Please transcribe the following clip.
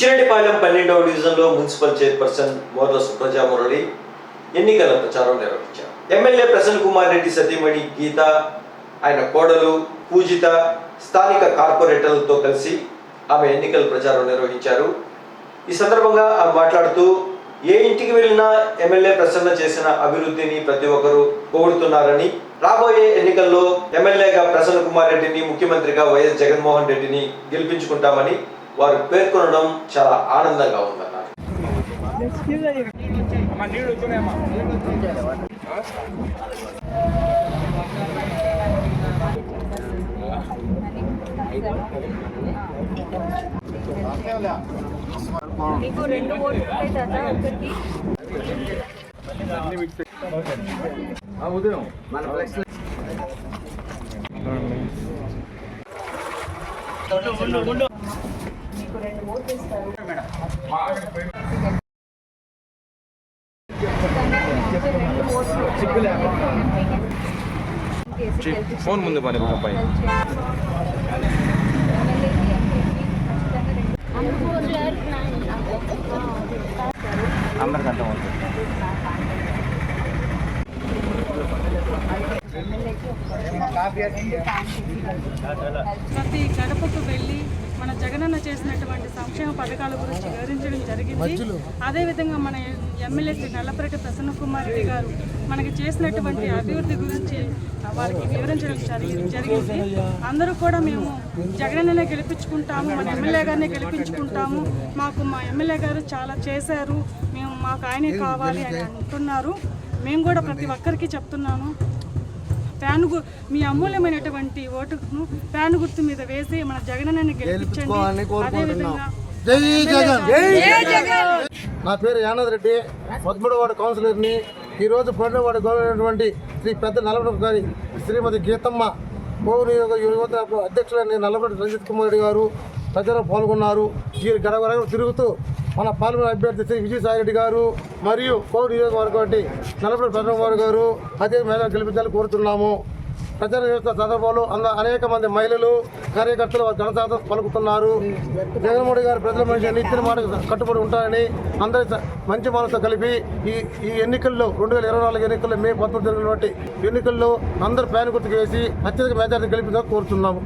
బుచ్చిరెడ్డిపాలెం పన్నెండవ డివిజన్లో municipal chairperson Morla Supraja Murali ఎన్నికల ప్రచారం నిర్వహించారు. ఎమ్మెల్యే ప్రసన్న కుమార్ రెడ్డి సతీమణి గీత ఆయన కోడలు పూజిత స్థానిక కార్పొరేటర్లతో కలిసి ఆమె ఎన్నికల ప్రచారం నిర్వహించారు. ఈ సందర్భంగా ఆమె మాట్లాడుతూ ఏ ఇంటికి వెళ్ళినా ఎమ్మెల్యే ప్రసన్న చేసిన అభివృద్ధిని ప్రతి ఒక్కరూ పొగుడుతున్నారని రాబోయే ఎన్నికల్లో ఎమ్మెల్యేగా ప్రసన్న కుమార్ రెడ్డిని ముఖ్యమంత్రిగా వైఎస్ జగన్మోహన్ రెడ్డిని గెలిపించుకుంటామని వారు పేర్కొనడం చాలా ఆనందంగా ఉందన్నారు. మీకు రెండు ఓట్లు మీకు రెండు ఓట్లు ఇస్తారు. ఫోన్ ముందు పని అబ్బాయి అందరికి అర్థం అవుతుంది ప్రతి గడపకు వెళ్ళి మన జగనన్న చేసినటువంటి సంక్షేమ పథకాల గురించి వివరించడం జరిగింది. అదేవిధంగా మన ఎమ్మెల్యే శ్రీ నల్లపరెడ్డి ప్రసన్న కుమార్ రెడ్డి గారు మనకి చేసినటువంటి అభివృద్ధి గురించి వారికి వివరించడం జరిగి- జరిగింది. అందరూ కూడా మేము జగనన్ననే గెలిపించుకుంటాము మన ఎమ్మెల్యే గారిని గెలిపించుకుంటాము. మాకు మా ఎమ్మెల్యే గారు చాలా చేశారు. మేము మాకు ఆయనే కావాలి అని అంటున్నారు. మేము కూడా ప్రతి ఒక్కరికి చెప్తున్నాను. ఫ్యాన్ గు మీ అమూల్యమైనటువంటి ఓటును ఫ్యాన్ గుర్తు మీద వేసి మన జగనన్నని గెలిపించండి. అదేవిధంగా జగన్. నా పేరు యానద్ రెడ్డి. పదమూడవాడ కౌన్సిలర్ని. ఈరోజు పన్నెండవాడ గవర్నమెంట్ శ్రీ పెద్ద నల్లబడి గారి శ్రీమతి గీతమ్మ పౌరు యువత అధ్యక్షులైన నల్లబడి రంజిత్ కుమార్ రెడ్డి గారు ప్రజలు పాల్గొన్నారు. వీరు గడగడ తిరుగుతూ మన పార్లమెంట్ అభ్యర్థి శ్రీ విజయసాయి రెడ్డి గారు మరియు పౌరు నియోజకవర్గం నల్లబడి ప్రసన్న గారు అదే మేధ గెలిపించాలని కోరుతున్నాము. ప్రచార వ్యవస్థ సందర్భంలో అంద అనేక మంది మహిళలు కార్యకర్తలు ఘనశాతం పలుకుతున్నారు. జగన్మోహన్ గారు ప్రజల మనిషి ఇచ్చిన మాట కట్టుబడి ఉంటారని అందరి మంచి మనసుతో కలిపి ఈ ఈ ఎన్నికల్లో రెండు వేల ఇరవై నాలుగు ఎన్నికల్లో మే పంతొమ్మిది జరిగినటువంటి ఎన్నికల్లో అందరూ ప్యాన్ గుర్తుకు వేసి అత్యధిక మెజార్టీ గెలిపించాలని కోరుతున్నాము.